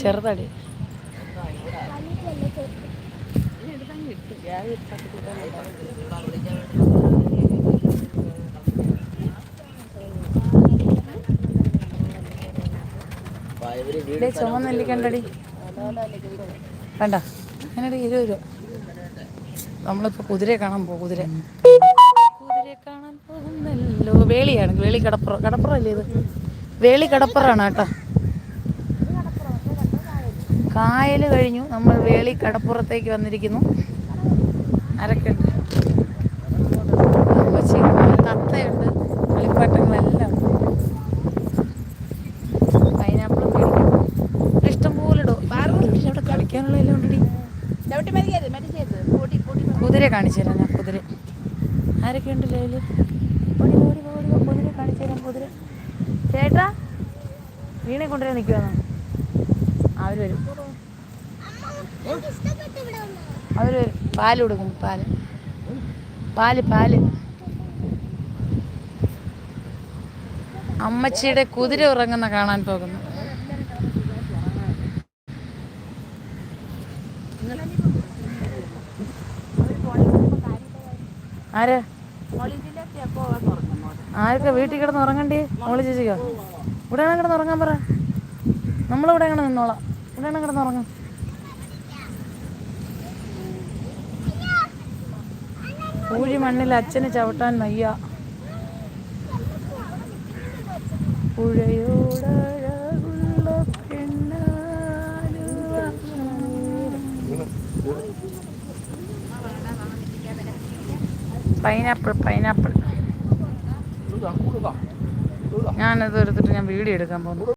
ചെറുതടി. ചുമന്നല്ലിക്കണ്ടടി ചുമന്ന നെല്ലിക്കണ്ടടി വേണ്ട. അങ്ങനെ ഇരുപത് രൂപ നമ്മളിപ്പോൾ കുതിരയെ കാണാൻ പോകും കുതിര കുതിരയെ കാണാൻ പോകുന്നല്ലോ. വേളിയാണ് വേളി കടപ്പുറ. കടപ്പുറ അല്ലേ ഇത്? വേളി കടപ്പുറാണ് കേട്ടോ. കായൽ കഴിഞ്ഞു. നമ്മൾ വേളി കടപ്പുറത്തേക്ക് വന്നിരിക്കുന്നു. അരക്കെട്ട്. തത്തയുണ്ട്. കളിപ്പാട്ടങ്ങളെല്ലാം ഉണ്ട്. പൈനാപ്പിൾ മേടിക്കാം. ഇഷ്ടംപോലെ ഇടോ. അവിടെ കളിക്കാനുള്ള എല്ലാം ഉണ്ടടി. ചവിട്ടി മരിക്കരുത് മരിക്കരുത്. കൂട്ടി കൂട്ടി കുതിര കാണിച്ചു തരാം ഞാൻ കുതിര. ആരൊക്കെ ഉണ്ട് ലൈൽ ഓടി ഓടി ഓടി വാ, കുതിര കാണിച്ചു തരാം കുതിര. ചേട്ടാ വീണെ കൊണ്ടുവരാൻ നിൽക്കുവാന്നോ? അവർ വരും അവർ വരും പാൽ കൊടുക്കും പാൽ. പാൽ പാൽ. അമ്മച്ചിയുടെ കുതിര ഉറങ്ങുന്ന കാണാൻ പോകുന്നു. ആരാ? ആരൊക്കെ വീട്ടിൽ കിടന്ന് ഉറങ്ങണ്ടേ? മോളി ചേച്ചിക്കോ? ഇവിടെ കിടന്ന് ഉറങ്ങാൻ പറ. നമ്മളിവിടെ അങ്ങനെ നിന്നോളാം. ഇവിടെ വേണം കിടന്ന് ഉറങ്ങാം. പൂഴി മണ്ണിൽ അച്ഛന് ചവിട്ടാൻ വയ്യ. പുഴയോടഴകുള്ള. പൈനാപ്പിൾ. പൈനാപ്പിൾ ഞാനത് എടുത്തിട്ട് ഞാൻ വീഡിയോ എടുക്കാൻ പോകുന്നു.